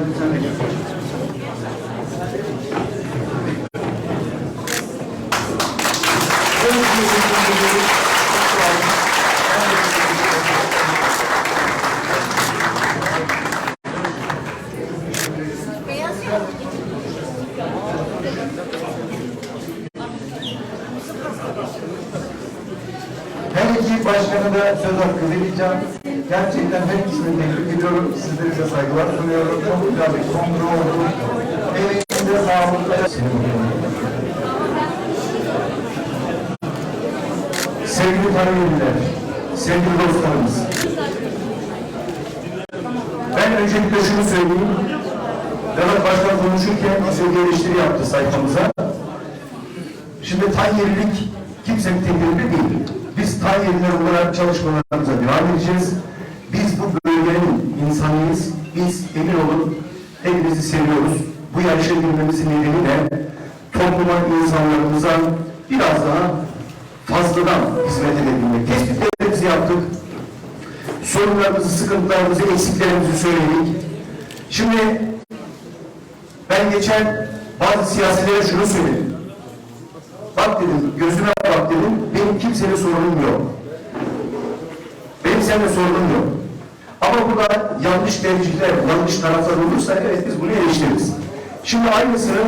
Hadi sen de gel. Her iki başkanı da söz hakkı vereceğim. Gerçekten her ikisini tebrik ediyorum. Sizlere de saygılar sunuyorum. Çok güzel bir kongre oldu. Emeğinde sağlıkla. Sevgili tanıyımlar, sevgili dostlarımız. Ben öncelikle şunu söyleyeyim. Vedat Başkan konuşurken bize eleştiri yaptı sayfamıza. Şimdi Tayyiplik kimsenin teklifinde değil. Biz Tayyipler olarak çalışmalarımıza devam edeceğiz. Biz bu bölgenin insanıyız. Biz emin olun hepinizi seviyoruz. Bu yarışa girmemizin nedeni de topluma, insanlarımıza biraz daha fazladan hizmet edebilmek. Tespitlerimizi yaptık. Sorunlarımızı, sıkıntılarımızı, eksiklerimizi söyledik. Şimdi ben geçen bazı siyasilere şunu söyledim. Bak dedim, gözüme bak dedim, benim kimsenin sorunum yok. Benim seninle sorunum yok. Ama burada yanlış tercihler, yanlış taraflar olursa evet biz bunu eleştiririz. Şimdi aynısını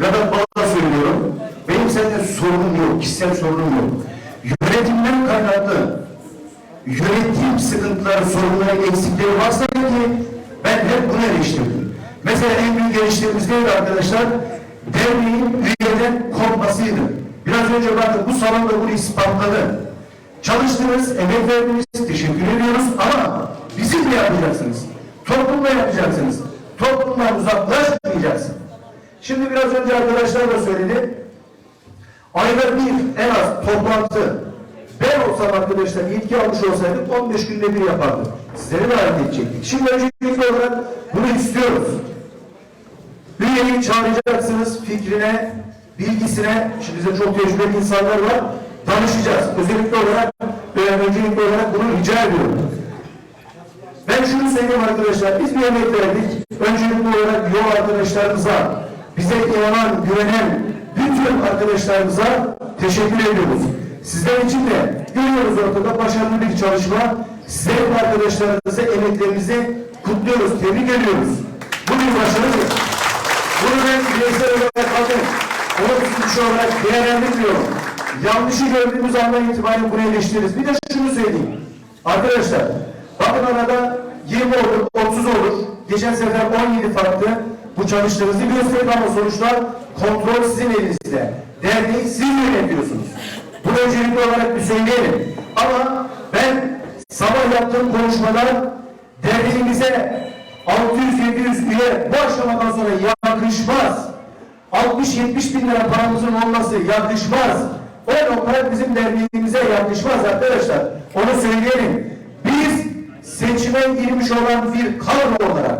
Vedat Bal'a söylüyorum. Benim seninle sorunum yok, kişisel sorunum yok. Yönetimden kaynaklı yönettiğim sıkıntıları, sorunları, eksikleri varsa ki ben hep bunu eleştirdim. Mesela en büyük eleştirimiz neydi arkadaşlar? Derneğin üyeden kopmasıydı. Biraz önce bakın bu salonda bunu ispatladı. Çalıştınız, emek verdiniz, teşekkür ediyoruz ama bizim de yapacaksınız. Toplumla yapacaksınız. Toplumdan uzaklaşmayacaksın. Şimdi biraz önce arkadaşlar da söyledi. Ayda bir en az toplantı ben olsam arkadaşlar yetki almış olsaydık 15 günde bir yapardık. Sizleri davet edecektik. Şimdi öncelikli olarak bunu istiyoruz. Üyeyi çağıracaksınız fikrine, bilgisine, şimdi bize çok tecrübeli insanlar var, danışacağız. Özellikle olarak, öncelikli olarak bunu rica ediyorum. Ben şunu söyleyeyim arkadaşlar, biz bir emek verdik. Öncelikli olarak yol arkadaşlarımıza, bize inanan, güvenen bütün arkadaşlarımıza teşekkür ediyoruz. Sizler için de görüyoruz ortada başarılı bir çalışma. Sizlerin arkadaşlarınızı, emeklerinizi kutluyoruz, tebrik ediyoruz. Bu bir başarıdır. Bunu ben bireysel olarak aldım. Onu suç olarak değerlendirmiyorum. Yanlışı gördüğümüz andan itibaren bunu eleştiririz. Bir de şunu söyleyeyim. Arkadaşlar, bakın arada 20 olur, 30 olur. Geçen sefer 17 farklı bu çalıştığınızı gösterdi ama sonuçlar kontrol sizin elinizde. Derneği siz yönetiyorsunuz. Bunu öncelikli olarak bir söyleyelim. Ama ben sabah yaptığım konuşmada derneğimize 600-700 üye bu aşamadan sonra yakışmaz. 60-70 bin lira paramızın olması yakışmaz. O noktalar bizim derneğimize yakışmaz arkadaşlar. Onu söyleyelim. Seçime girmiş olan bir kadro olarak,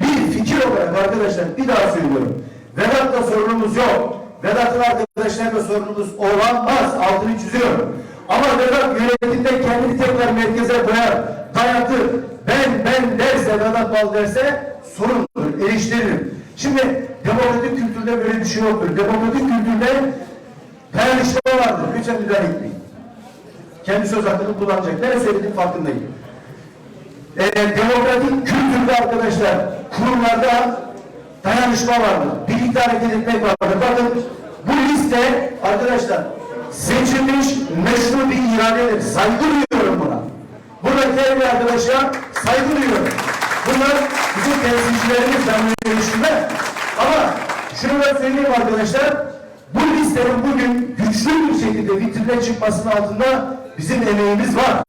bir fikir olarak arkadaşlar bir daha söylüyorum. Vedat'la sorunumuz yok. Vedat'ın arkadaşlarla sorunumuz olamaz. Altını çiziyorum. Ama Vedat yönetimde kendini tekrar merkeze koyar, dayatır. Ben, ben derse, Vedat Bal derse sorundur, eleştiririm. Şimdi demokratik kültürde böyle bir şey yoktur. Demokratik kültürde paylaşma vardır. Lütfen müdahale etmeyin. Kendi söz hakkını kullanacak. Ne söylediğim farkındayım. Ee, demokratik kültürde arkadaşlar kurumlarda dayanışma vardır. Birlikte hareket etmek vardır. Bakın bu liste arkadaşlar seçilmiş meşru bir iradedir. Saygı duyuyorum buna. Buradaki her bir arkadaşa saygı duyuyorum. Bunlar bizim temsilcilerimiz görüşümde. Ama şunu da söyleyeyim arkadaşlar. Bu listenin bugün güçlü bir şekilde vitrine çıkmasının altında bizim emeğimiz var.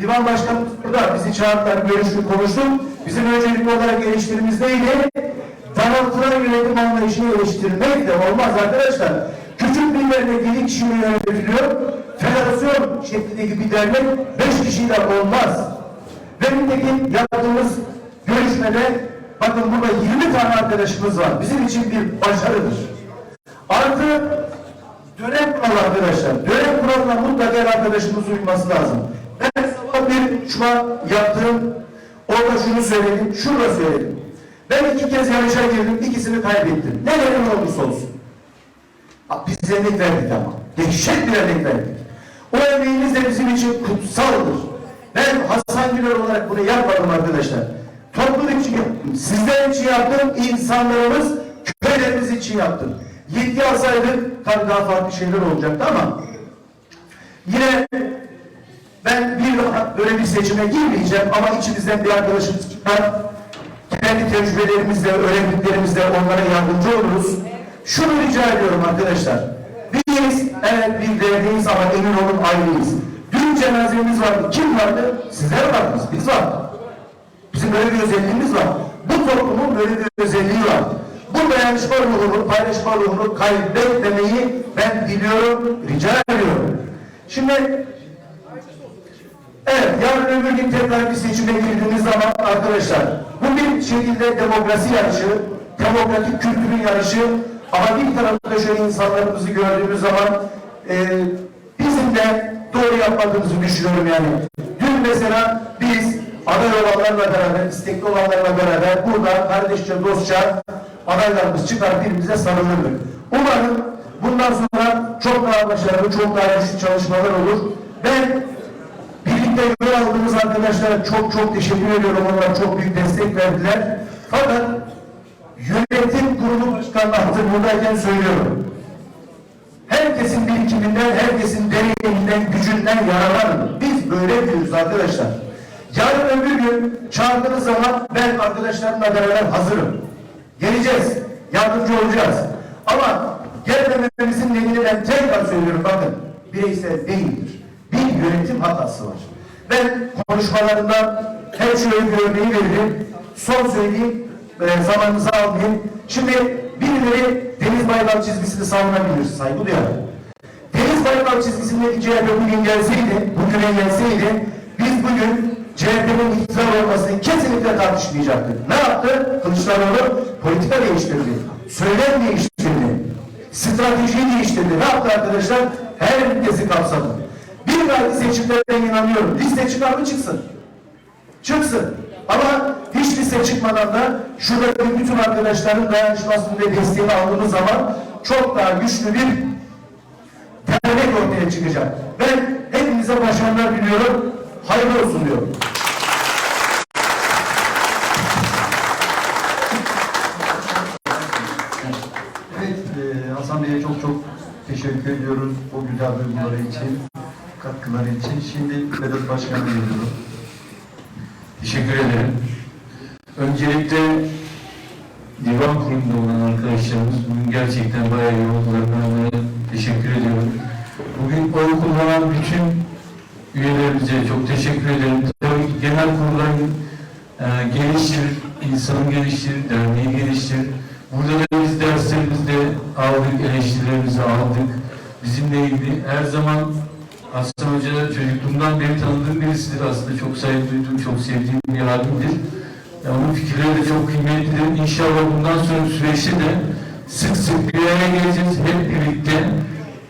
Divan başkanımız burada. Bizi çağırdılar, görüştük, konuştuk. Bizim öncelikli olarak eleştirimiz neydi? Daraltılan yönetim anlayışını eleştirmek de olmaz arkadaşlar. Küçük bir dernek yedi kişiyle yönetiliyor. Federasyon şeklindeki bir dernek beş kişiyle olmaz. Ve nitekim yaptığımız görüşmede bakın burada 20 tane arkadaşımız var. Bizim için bir başarıdır. Artı dönem kuralı arkadaşlar. Dönem kuralına mutlaka her arkadaşımız uyması lazım. Ben sabah bir uçma yaptım. Orada şunu söyledim, şurada söyledim. Ben iki kez yarışa girdim, ikisini kaybettim. Ne neden olursa olsun. Biz emek verdik ama. Dehşet bir emek verdik. O emeğimiz de bizim için kutsaldır. Ben Hasan Güler olarak bunu yapmadım arkadaşlar. Toplum için yaptım. Sizler için yaptım. insanlarımız, köylerimiz için yaptım. Yetki alsaydık tabii daha farklı şeyler olacaktı ama yine ben bir daha böyle bir seçime girmeyeceğim ama içimizden bir arkadaşımız çıkar. Kendi tecrübelerimizle, öğrendiklerimizle onlara yardımcı oluruz. Şunu rica ediyorum arkadaşlar. Biz evet bir derneğiz ama emin olun aileyiz. Dün cenazemiz vardı. Kim vardı? Sizler vardınız. Biz vardık. Bizim böyle bir özelliğimiz var. Bu toplumun böyle bir özelliği var. Bu dayanışma ruhunu, paylaşma ruhunu kaybetmemeyi ben diliyorum, rica ediyorum. Şimdi Evet, yarın öbür gün tekrar bir seçime girdiğimiz zaman arkadaşlar, bu bir şekilde demokrasi yarışı, demokratik kültürün yarışı ama bir tarafta şöyle insanlarımızı gördüğümüz zaman e, bizim de doğru yapmadığımızı düşünüyorum yani. Dün mesela biz aday olanlarla beraber, istekli olanlarla beraber burada kardeşçe, dostça adaylarımız çıkar birbirimize sarılırdık. Umarım bundan sonra çok daha başarılı, çok daha güçlü çalışmalar olur. Ben Birlikte yol aldığımız arkadaşlara çok çok teşekkür ediyorum. Onlar çok büyük destek verdiler. Fakat yönetim kurulu başkanlığı buradayken söylüyorum. Herkesin birikiminden, herkesin deneyiminden, gücünden yararlanın. Biz böyle diyoruz arkadaşlar. Yarın öbür gün çağırdığınız zaman ben arkadaşlarımla beraber hazırım. Geleceğiz, yardımcı olacağız. Ama gelmememizin nedeni ben tekrar söylüyorum bakın. Bireysel değildir. Bir yönetim hatası var. Ben konuşmalarımda her şöyle bir örneği veririm. Son söyleyeyim, e, zamanınızı almayayım. Şimdi birileri Deniz Bayram çizgisini savunabilir, saygı duyarım. Deniz Bayram çizgisindeki CHP bugün gelseydi, bugüne gelseydi, biz bugün CHP'nin iktidar olmasını kesinlikle tartışmayacaktık. Ne yaptı? Kılıçdaroğlu politika değiştirdi. Söylem değiştirdi. Stratejiyi değiştirdi. Ne yaptı arkadaşlar? Herkesi kapsadı. Bir dahaki seçimlere inanıyorum. Liste çıkar mı çıksın? Çıksın. Ama hiç liste çıkmadan da şuradaki bütün arkadaşların dayanışmasını ve desteğini aldığımız zaman çok daha güçlü bir dernek ortaya çıkacak. Ben hepinize başarılar diliyorum. Hayırlı olsun diyorum. Evet, e, Hasan Bey'e çok çok teşekkür ediyoruz o güzel duyguları için, katkıları için. Şimdi Vedat Başkan'a geliyorum. Teşekkür ederim. Öncelikle divan kurulunda olan arkadaşlarımız bugün gerçekten bayağı iyi onlara teşekkür ediyorum. Bugün oy kullanan bütün üyelerimize çok teşekkür ederim. Tabii genel kurullar e, geliştirir, insanı geliştirir, derneği geliştirir. Burada da biz derslerimizde aldık, eleştirilerimizi aldık. Bizimle ilgili her zaman Aslan Hoca çocukluğumdan beri tanıdığım birisidir aslında. Çok saygı duyduğum, çok sevdiğim bir abimdir. Ya onun fikirleri de çok kıymetlidir. İnşallah bundan sonra süreçte de sık sık bir araya geleceğiz hep birlikte.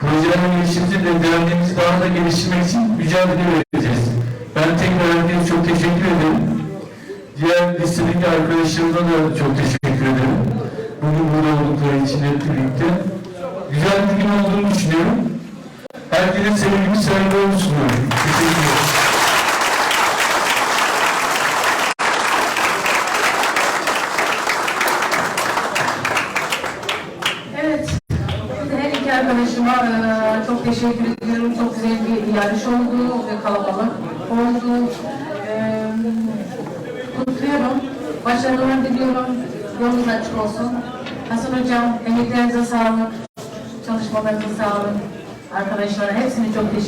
Projelerin geliştireceğiz ve derneğimizi daha da geliştirmek için mücadele vereceğiz. Ben tekrar herkese çok teşekkür ederim. Diğer listedeki arkadaşlarıma da çok teşekkür ederim. Bugün burada oldukları için hep birlikte. Güzel bir gün olduğunu düşünüyorum. Herkese sevgimi saygılarımı sunuyorum. Teşekkür ederim. Evet, her iki arkadaşıma eee, çok teşekkür ediyorum. Çok güzel bir yarış oldu ve kalabalık oldu. Eee, kutluyorum. Başarılar diliyorum. Yolunuz açık olsun. Hasan Hocam, emeklerinize sağlık. Çalışmalarınıza sağlık. Arkadaşlara hepsine çok teşekkür